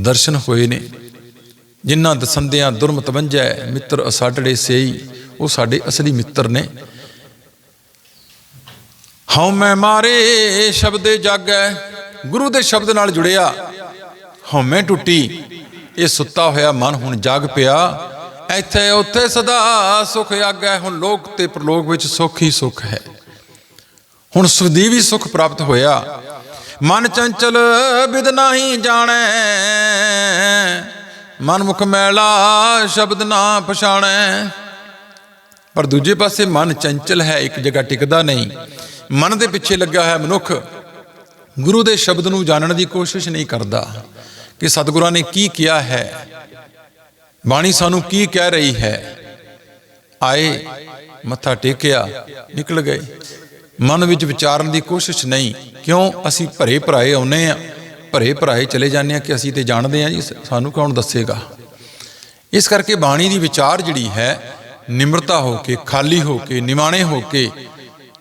ਦਰਸ਼ਨ ਹੋਏ ਨੇ। ਜਿਨ੍ਹਾਂ ਦਸੰਦਿਆਂ ਦੁਰਮਤ ਵੰਜੈ ਮਿੱਤਰ ਅਸਾਡੜੇ ਸੇਈ, ਉਹ ਸਾਡੇ ਅਸਲੀ ਮਿੱਤਰ ਨੇ। ਹਉ ਮੈਂ ਮਾਰੇ ਸ਼ਬਦੇ ਜਾਗੈ, ਗੁਰੂ ਦੇ ਸ਼ਬਦ ਨਾਲ ਜੁੜਿਆ। ਹਉ ਮੈਂ ਟੁੱਟੀ, ਇਹ ਸੁੱਤਾ ਹੋਇਆ ਮਨ ਹੁਣ ਜਾਗ ਪਿਆ। ਇੱਥੇ ਉੱਥੇ ਸਦਾ ਸੁਖ ਆਗੈ, ਹੁਣ ਲੋਕ ਤੇ ਪ੍ਰਲੋਕ ਵਿੱਚ ਸੁਖ ਹੀ ਸੁਖ ਹੈ। ਹੁਣ ਸੁਦੀਵੀ ਸੁਖ ਪ੍ਰਾਪਤ ਹੋਇਆ। ਮਨ ਚੰਚਲ ਬਿਦ ਨਹੀਂ ਜਾਣੈ। ਮਨ ਮੁਖ ਮੈਲਾ ਸ਼ਬਦ ਨਾ ਪਛਾਣੈ। ਪਰ ਦੂਜੇ ਪਾਸੇ ਮਨ ਚੰਚਲ ਹੈ, ਇੱਕ ਜਗ੍ਹਾ ਟਿਕਦਾ ਨਹੀਂ। ਮਨ ਦੇ ਪਿੱਛੇ ਲੱਗਾ ਹੈ ਮਨੁੱਖ ਗੁਰੂ ਦੇ ਸ਼ਬਦ ਨੂੰ ਜਾਣਨ ਦੀ ਕੋਸ਼ਿਸ਼ ਨਹੀਂ ਕਰਦਾ ਕਿ ਸਤਿਗੁਰਾਂ ਨੇ ਕੀ ਕਿਹਾ ਹੈ। ਬਾਣੀ ਸਾਨੂੰ ਕੀ ਕਹਿ ਰਹੀ ਹੈ? ਆਏ, ਮੱਥਾ ਟੇਕਿਆ, ਨਿਕਲ ਗਏ। ਮਨ ਵਿੱਚ ਵਿਚਾਰਨ ਦੀ ਕੋਸ਼ਿਸ਼ ਨਹੀਂ। ਕਿਉਂ? ਅਸੀਂ ਭਰੇ ਭਰਾਏ ਆਉਨੇ ਆ ਭਰੇ ਭਰਾਏ ਚਲੇ ਜਾਂਦੇ ਆ ਕਿ ਅਸੀਂ ਤੇ ਜਾਣਦੇ ਆ ਜੀ ਸਾਨੂੰ ਕੌਣ ਦੱਸੇਗਾ? ਇਸ ਕਰਕੇ ਬਾਣੀ ਦੀ ਵਿਚਾਰ ਜਿਹੜੀ ਹੈ, ਨਿਮਰਤਾ ਹੋ ਕੇ, ਖਾਲੀ ਹੋ ਕੇ, ਨਿਮਾਣੇ ਹੋ ਕੇ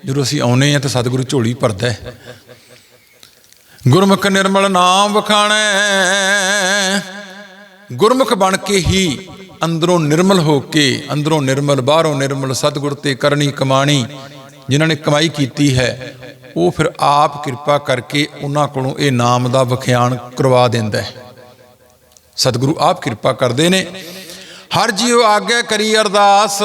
ਜਦੋਂ ਅਸੀਂ ਆਉਨੇ ਆ ਤਾਂ ਸਤਿਗੁਰੂ ਝੋਲੀ ਭਰਦਾ ਹੈ। ਗੁਰਮੁਖ ਨਿਰਮਲ ਨਾਮ ਵਖਾਣੈ। ਗੁਰਮੁਖ ਬਣ ਕੇ ਹੀ ਅੰਦਰੋਂ ਨਿਰਮਲ ਹੋ ਕੇ, ਅੰਦਰੋਂ ਨਿਰਮਲ, ਬਾਹਰੋਂ ਨਿਰਮਲ ਸਤਿਗੁਰ ਤੇ ਕਰਨੀ ਕਮਾਣੀ ਜਿਨ੍ਹਾਂ ਨੇ ਕਮਾਈ ਕੀਤੀ ਹੈ ਉਹ ਫਿਰ ਆਪ ਕਿਰਪਾ ਕਰਕੇ ਉਹਨਾਂ ਕੋਲੋਂ ਇਹ ਨਾਮ ਦਾ ਵਿਖਿਆਨ ਕਰਵਾ ਦਿੰਦਾ ਹੈ। ਸਤਿਗੁਰੂ ਆਪ ਕਿਰਪਾ ਕਰਦੇ ਨੇ। ਹਰ ਜੀਵ ਆਗੇ ਕਰੀ ਅਰਦਾਸ,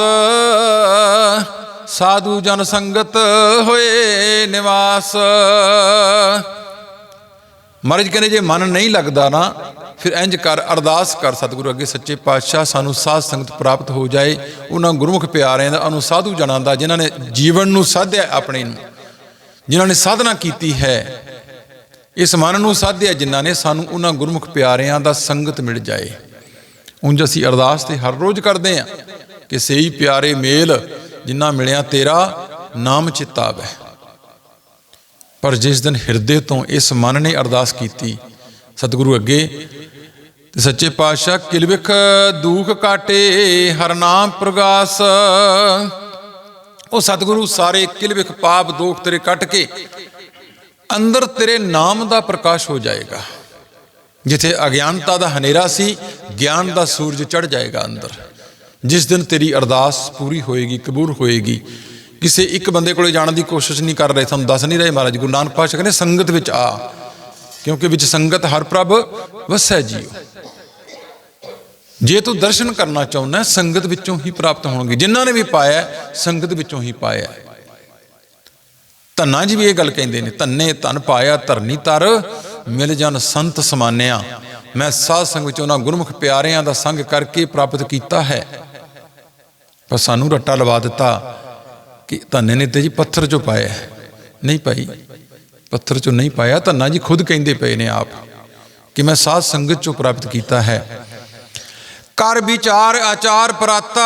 ਸਾਧੂ ਜਨ ਸੰਗਤ ਹੋਏ ਨਿਵਾਸ। ਮਹਾਰਾਜ ਕਹਿੰਦੇ, ਜੇ ਮਨ ਨਹੀਂ ਲੱਗਦਾ ਨਾ, ਫਿਰ ਇੰਜ ਕਰ, ਅਰਦਾਸ ਕਰ ਸਤਿਗੁਰੂ ਅੱਗੇ ਸੱਚੇ ਪਾਤਸ਼ਾਹ, ਸਾਨੂੰ ਸਾਧ ਸੰਗਤ ਪ੍ਰਾਪਤ ਹੋ ਜਾਏ। ਉਹਨਾਂ ਗੁਰਮੁਖ ਪਿਆਰਿਆਂ ਦਾ ਅਨੁਸਾਧੂ ਜਨਾਂ ਦਾ, ਜਿਨ੍ਹਾਂ ਨੇ ਜੀਵਨ ਨੂੰ ਸਾਧਿਆ ਆਪਣੇ ਨੂੰ। ਜਿਨ੍ਹਾਂ ਨੇ ਸਾਧਨਾ ਕੀਤੀ ਹੈ। ਇਸ ਮਨ ਨੂੰ ਸਾਧਿਆ ਜਿਨ੍ਹਾਂ ਨੇ ਸਾਨੂੰ ਉਹਨਾਂ ਗੁਰਮੁਖ ਪਿਆਰਿਆਂ ਦਾ ਸੰਗਤ ਮਿਲ ਜਾਏ। ਉਂਝ ਅਸੀਂ ਅਰਦਾਸ ਤੇ ਹਰ ਰੋਜ਼ ਕਰਦੇ ਆਂ ਕਿ ਸਹੀ ਪਿਆਰੇ ਮੇਲ ਜਿਨ੍ਹਾਂ ਮਿਲਿਆ ਤੇਰਾ ਨਾਮ ਚਿਤਾਵ ਹੈ। ਪਰ ਜਿਸ ਦਿਨ ਹਿਰਦੇ ਤੋਂ ਇਸ ਮਨ ਨੇ ਅਰਦਾਸ ਕੀਤੀ, ਸਤਿਗੁਰੂ ਅੱਗੇ ਤੇ ਸੱਚੇ ਪਾਤਸ਼ਾਹ ਕਿਲਵਿਖ ਦੂਖ ਕਾਟੇ, ਹਰ ਨਾਮ ਪ੍ਰਗਾਸ। ਉਹ ਸਤਿਗੁਰੂ ਸਾਰੇ ਕਿਲ ਵਿਖ ਪਾਪ ਦੋਖ ਤੇਰੇ ਕੱਟ ਕੇ ਅੰਦਰ ਤੇਰੇ ਨਾਮ ਦਾ ਪ੍ਰਕਾਸ਼ ਹੋ ਜਾਏਗਾ। ਜਿੱਥੇ ਅਗਿਆਨਤਾ ਦਾ ਹਨੇਰਾ ਸੀ, ਗਿਆਨ ਦਾ ਸੂਰਜ ਚੜ ਜਾਏਗਾ ਅੰਦਰ। ਜਿਸ ਦਿਨ ਤੇਰੀ ਅਰਦਾਸ ਪੂਰੀ ਹੋਏਗੀ, ਕਬੂਲ ਹੋਏਗੀ। ਕਿਸੇ ਇੱਕ ਬੰਦੇ ਕੋਲੇ ਜਾਣ ਦੀ ਕੋਸ਼ਿਸ਼ ਨਹੀਂ ਕਰ ਰਹੇ, ਤੁਹਾਨੂੰ ਦੱਸ ਨਹੀਂ ਰਹੇ ਮਹਾਰਾਜ, ਗੁਰੂ ਨਾਨਕ ਪਾਤਸ਼ਾਹ ਕਹਿੰਦੇ ਸੰਗਤ ਵਿੱਚ ਆ। ਕਿਉਂਕਿ ਵਿੱਚ ਸੰਗਤ ਹਰ ਪ੍ਰਭ ਵਸੈ ਜੀਓ। ਜੇ ਤੂੰ ਦਰਸ਼ਨ ਕਰਨਾ ਚਾਹੁੰਦਾ ਸੰਗਤ ਵਿੱਚੋਂ ਹੀ ਪ੍ਰਾਪਤ ਹੋਣਗੇ। ਜਿਨ੍ਹਾਂ ਨੇ ਵੀ ਪਾਇਆ ਸੰਗਤ ਵਿੱਚੋਂ ਹੀ ਪਾਇਆ ਧੰਨਾ ਜੀ ਵੀ ਇਹ ਗੱਲ ਕਹਿੰਦੇ ਨੇ, ਧੰਨੇ ਧਨ ਪਾਇਆ, ਧਰਨੀ ਤਰ ਮਿਲ ਜਨ ਸੰਤ ਸਮਾਨਿਆ। ਮੈਂ ਸਾਧ ਸੰਗ ਵਿੱਚ ਉਹਨਾਂ ਗੁਰਮੁਖ ਪਿਆਰਿਆਂ ਦਾ ਸੰਗ ਕਰਕੇ ਪ੍ਰਾਪਤ ਕੀਤਾ ਹੈ। ਪਰ ਸਾਨੂੰ ਰੱਟਾ ਲਵਾ ਦਿੱਤਾ ਕਿ ਧੰਨੇ ਨੇ ਤੇ ਜੀ ਪੱਥਰ ਚੋਂ ਪਾਇਆ ਨਹੀਂ ਭਾਈ, ਪੱਥਰ ਚੋਂ ਨਹੀਂ ਪਾਇਆ। ਧੰਨਾ ਜੀ ਖੁਦ ਕਹਿੰਦੇ ਪਏ ਨੇ ਆਪ ਕਿ ਮੈਂ ਸਾਧ ਸੰਗਤ ਚੋਂ ਪ੍ਰਾਪਤ ਕੀਤਾ ਹੈ। ਕਰ ਵਿਚਾਰ ਆਚਾਰ ਪ੍ਰਾਤਾ।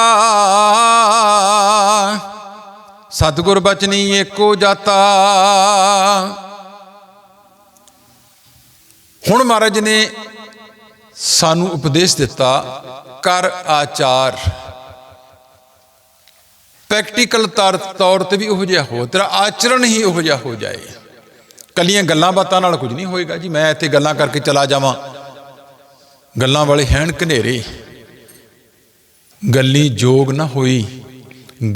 ਸਤਿਗੁਰ ਬਚਨੀ ਏਕੋ ਜਾਤਾ। ਹੁਣ ਮਹਾਰਾਜ ਨੇ ਸਾਨੂੰ ਉਪਦੇਸ਼ ਦਿੱਤਾ ਕਰ ਆਚਾਰ। ਪ੍ਰੈਕਟੀਕਲ ਤੌਰ ਤੌਰ ਤੇ ਵੀ ਉਹੋ ਜਿਹਾ ਹੋ, ਤੇਰਾ ਆਚਰਣ ਹੀ ਉਹੋ ਜਿਹਾ ਹੋ ਜਾਏ। ਕੱਲੀਆਂ ਗੱਲਾਂ ਬਾਤਾਂ ਨਾਲ ਕੁਝ ਨਹੀਂ ਹੋਏਗਾ ਜੀ, ਮੈਂ ਇੱਥੇ ਗੱਲਾਂ ਕਰਕੇ ਚਲਾ ਜਾਵਾਂ। ਗੱਲਾਂ ਵਾਲੇ ਹੈਣ ਘਨੇਰੇ ਗੱਲੀ ਜੋਗ ਨਾ ਹੋਈ,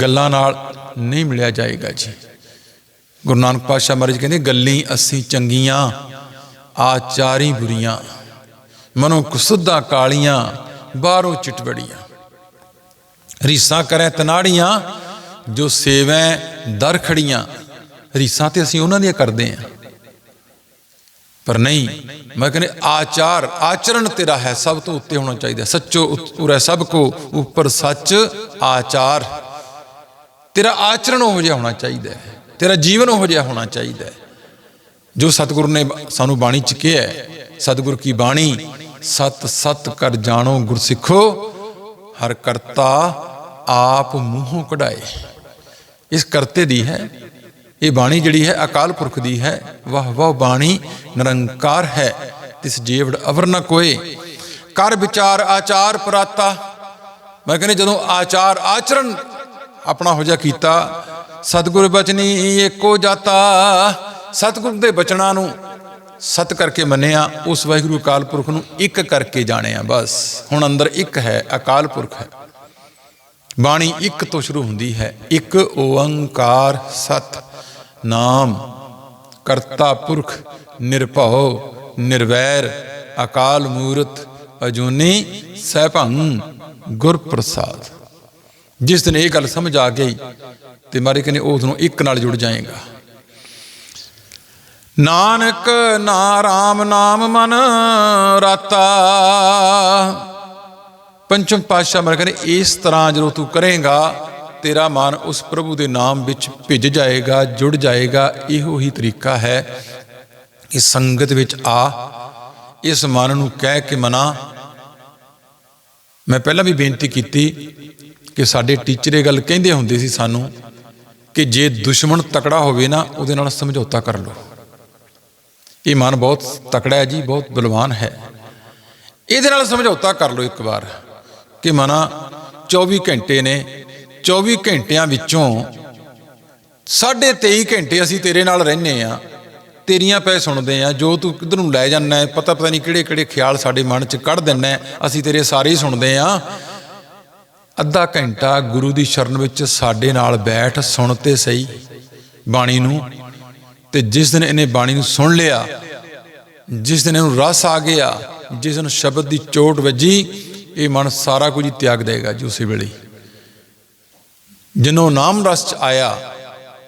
ਗੱਲਾਂ ਨਾਲ ਨਹੀਂ ਮਿਲਿਆ ਜਾਏਗਾ ਜੀ। ਗੁਰੂ ਨਾਨਕ ਪਾਤਸ਼ਾਹ ਮਹਾਰਾਜ ਕਹਿੰਦੇ, ਗੱਲੀ ਅਸੀਂ ਚੰਗੀਆਂ, ਆਚਾਰੀ ਬੁਰੀਆਂ, ਮਨੋਂ ਕੁਸੁੱਧਾ ਕਾਲੀਆਂ, ਬਾਹਰੋਂ ਚਿਟਵੜੀਆਂ। ਰੀਸਾਂ ਕਰੇ ਤਨਾੜੀਆਂ, ਜੋ ਸੇਵੈ ਦਰ ਖੜੀਆਂ। ਰੀਸਾਂ ਤੇ ਅਸੀਂ ਉਹਨਾਂ ਦੀਆਂ ਕਰਦੇ ਆਂ। ਪਰ ਨਹੀਂ। ਮੈਂ ਕਹਿੰਦੇ, ਆਚਾਰ, ਆਚਰਣ ਤੇਰਾ ਹੈ, ਸਭ ਤੋਂ ਉੱਤੇ ਹੋਣਾ ਚਾਹੀਦਾ। ਸੱਚੋ ਉਰੇ ਸਭ ਕੋ ਉੱਪਰ ਸੱਚ, ਆਚਾਰ। ਤੇਰਾ ਆਚਰਣ ਉਹ ਜਿਹਾ ਹੋਣਾ ਚਾਹੀਦਾ ਹੈ। ਤੇਰਾ ਜੀਵਨ ਉਹ ਜਿਹਾ ਹੋਣਾ ਚਾਹੀਦਾ ਹੈ। ਜੋ ਸਤਿਗੁਰ ਨੇ ਸਾਨੂੰ ਬਾਣੀ ਚ ਕਿਹਾ ਹੈ, ਸਤਿਗੁਰ ਕੀ ਬਾਣੀ? ਸਤ ਸਤ ਕਰ ਜਾਣੋ ਗੁਰਸਿੱਖੋ, ਹਰ ਕਰਤਾ ਆਪ ਮੂੰਹੋਂ ਕਢਾਏ। ਇਸ ਕਰਤੇ ਦੀ ਹੈ ਇਹ ਬਾਣੀ ਜਿਹੜੀ ਹੈ ਅਕਾਲ ਪੁਰਖ ਦੀ ਹੈ। ਵਾਹ ਵਾਹ ਬਾਣੀ ਨਿਰੰਕਾਰ ਹੈ। ਤਿਸ ਜੀਵੜ ਅਵਰ ਨ ਕੋਏ। ਕਰ ਵਿਚਾਰ ਆਚਾਰ ਪ੍ਰਾਤਾ। ਮੈਂ ਕਹਿੰਦੇ ਜਦੋਂ ਆਚਾਰ ਆਚਰਣ ਆਪਣਾ ਹੋ ਜਾ ਕੀਤਾ, ਸਤਿਗੁਰ ਬਚਨੀ ਏਕੋ ਜਾਤਾ। ਸਤਿਗੁਰ ਦੇ ਬਚਨਾਂ ਨੂੰ ਸਤ ਕਰਕੇ ਮੰਨਿਆ, ਉਸ ਵਾਹਿਗੁਰੂ ਅਕਾਲ ਪੁਰਖ ਨੂੰ ਇੱਕ ਕਰਕੇ ਜਾਣਿਆ ਬਸ। ਹੁਣ ਅੰਦਰ ਇੱਕ ਹੈ, ਅਕਾਲ ਪੁਰਖ ਹੈ। ਬਾਣੀ ਇੱਕ ਤੋਂ ਸ਼ੁਰੂ ਹੁੰਦੀ ਹੈ, ਇੱਕ ਓੰਕਾਰ ਸਤ। ਨਾਮ। ਕਰਤਾ ਪੁਰਖ ਨਿਰਭਉ, ਨਿਰਵੈਰ, ਅਕਾਲ ਮੂਰਤ, ਅਜੂਨੀ ਸੈਭੰ ਗੁਰ ਪ੍ਰਸਾਦ ਜਿਸ ਦਿਨ ਇਹ ਗੱਲ ਸਮਝ ਆ ਗਈ ਤੇ ਮਾਰੇ ਕਹਿੰਦੇ ਉਸ ਨੂੰ ਇੱਕ ਨਾਲ ਜੁੜ ਜਾਏਗਾ। ਨਾਨਕ ਨਾ ਨਾਰਾਮ ਨਾਮ ਮਨ ਰਾਤਾ। ਪੰਚਮ ਪਾਤਸ਼ਾਹ ਮਰ ਕਹਿੰਦੇ ਇਸ ਤਰ੍ਹਾਂ ਜਦੋਂ ਤੂੰ ਕਰੇਗਾ ਤੇਰਾ ਮਨ ਉਸ ਪ੍ਰਭੂ ਦੇ ਨਾਮ ਵਿੱਚ ਭਿੱਜ ਜਾਏਗਾ, ਜੁੜ ਜਾਏਗਾ। ਇਹੋ ਹੀ ਤਰੀਕਾ ਹੈ ਕਿ ਸੰਗਤ ਵਿੱਚ ਆ, ਇਸ ਮਨ ਨੂੰ ਕਹਿ ਕੇ ਮਨਾ। ਮੈਂ ਪਹਿਲਾਂ ਵੀ ਬੇਨਤੀ ਕੀਤੀ ਕਿ ਸਾਡੇ ਟੀਚਰ ਇਹ ਗੱਲ ਕਹਿੰਦੇ ਹੁੰਦੇ ਸੀ ਸਾਨੂੰ ਕਿ ਜੇ ਦੁਸ਼ਮਣ ਤਕੜਾ ਹੋਵੇ ਨਾ, ਉਹਦੇ ਨਾਲ ਸਮਝੌਤਾ ਕਰ ਲਓ। ਇਹ ਮਨ ਬਹੁਤ ਤਕੜਾ ਹੈ ਜੀ, ਬਹੁਤ ਬਲਵਾਨ ਹੈ। ਇਹਦੇ ਨਾਲ ਸਮਝੌਤਾ ਕਰ ਲਓ ਇੱਕ ਵਾਰ ਕਿ ਮਨਾ 24 ਘੰਟੇ ਨੇ 24 ਘੰਟਿਆਂ ਵਿੱਚੋਂ ਸਾਢੇ 23 ਘੰਟੇ ਅਸੀਂ ਤੇਰੇ ਨਾਲ ਰਹਿੰਨੇ ਆ ਤੇਰੀਆਂ ਪੈ ਸੁਣਦੇ ਆ ਜੋ ਤੂੰ ਕਿੱਧਰ ਨੂੰ ਲੈ ਜਾਂਦਾ ਹੈ, ਪਤਾ ਪਤਾ ਨਹੀਂ ਕਿਹੜੇ ਕਿਹੜੇ ਖਿਆਲ ਸਾਡੇ ਮਨ 'ਚ ਕੱਢ ਦਿੰਨਾ ਅਸੀਂ ਤੇਰੇ ਸਾਰੇ ਹੀ ਸੁਣਦੇ ਆ ਅੱਧਾ ਘੰਟਾ ਗੁਰੂ ਦੀ ਸ਼ਰਨ ਵਿੱਚ ਸਾਡੇ ਨਾਲ ਬੈਠ, ਸੁਣ ਤੇ ਸਹੀ ਬਾਣੀ ਨੂੰ। ਤੇ ਜਿਸ ਦਿਨ ਇਹਨੇ ਬਾਣੀ ਨੂੰ ਸੁਣ ਲਿਆ, ਜਿਸ ਦਿਨ ਇਹਨੂੰ ਰਸ ਆ ਗਿਆ, ਜਿਸ ਦਿਨ ਸ਼ਬਦ ਦੀ ਚੋਟ ਵੱਜੀ, ਇਹ ਮਨ ਸਾਰਾ ਕੁਝ ਹੀ ਤਿਆਗ ਦੇਗਾ ਜੀ ਉਸੇ ਵੇਲੇ। ਜਿਨੋਂ ਨਾਮ ਰਸ ਚ ਆਇਆ,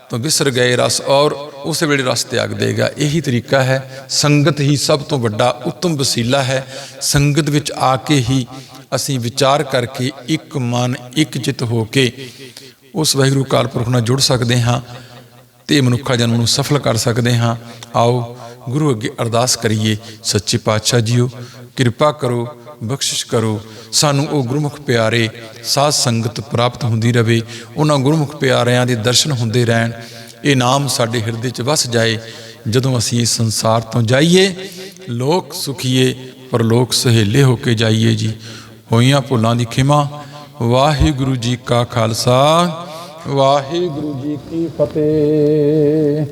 ਤਾਂ ਵਿਸਰ ਗਏ ਰਸ ਔਰ ਉਸ ਵੇਲੇ ਰਸ ਤਿਆਗ ਦੇਗਾ। ਇਹੀ ਤਰੀਕਾ ਹੈ, ਸੰਗਤ ਹੀ ਸਭ ਤੋਂ ਵੱਡਾ ਉੱਤਮ ਵਸੀਲਾ ਹੈ। ਸੰਗਤ ਵਿੱਚ ਆ ਕੇ ਹੀ ਅਸੀਂ ਵਿਚਾਰ ਕਰਕੇ ਇੱਕ ਮਨ, ਇੱਕ ਚਿੱਤ ਹੋ ਕੇ ਉਸ ਵਾਹਿਗੁਰੂ ਕਾਲ ਪੁਰਖ ਨਾਲ ਜੁੜ ਸਕਦੇ ਹਾਂ ਤੇ ਮਨੁੱਖਾ ਜਨਮ ਨੂੰ ਸਫਲ ਕਰ ਸਕਦੇ ਹਾਂ। ਆਓ ਗੁਰੂ ਅੱਗੇ ਅਰਦਾਸ ਕਰੀਏ। ਸੱਚੇ ਪਾਤਸ਼ਾਹ ਜੀਓ, ਕਿਰਪਾ ਕਰੋ ਬਖਸ਼ਿਸ਼ ਕਰੋ। ਸਾਨੂੰ ਉਹ ਗੁਰਮੁਖ ਪਿਆਰੇ ਸਾਧ ਸੰਗਤ ਪ੍ਰਾਪਤ ਹੁੰਦੀ ਰਹੇ ਉਹਨਾਂ ਗੁਰਮੁਖ ਪਿਆਰਿਆਂ ਦੇ ਦਰਸ਼ਨ ਹੁੰਦੇ ਰਹਿਣ। ਇਹ ਨਾਮ ਸਾਡੇ ਹਿਰਦੇ 'ਚ ਵਸ ਜਾਏ। ਜਦੋਂ ਅਸੀਂ ਇਸ ਸੰਸਾਰ ਤੋਂ ਜਾਈਏ, ਲੋਕ ਸੁਖੀਏ ਪਰ ਲੋਕ ਸਹੇਲੇ ਹੋ ਕੇ ਜਾਈਏ ਜੀ। ਹੋਈਆਂ ਭੁੱਲਾਂ ਦੀ ਖਿਮਾ, ਵਾਹਿਗੁਰੂ ਜੀ ਕਾ ਖਾਲਸਾ, ਵਾਹਿਗੁਰੂ ਜੀ ਕੀ ਫਤਿਹ।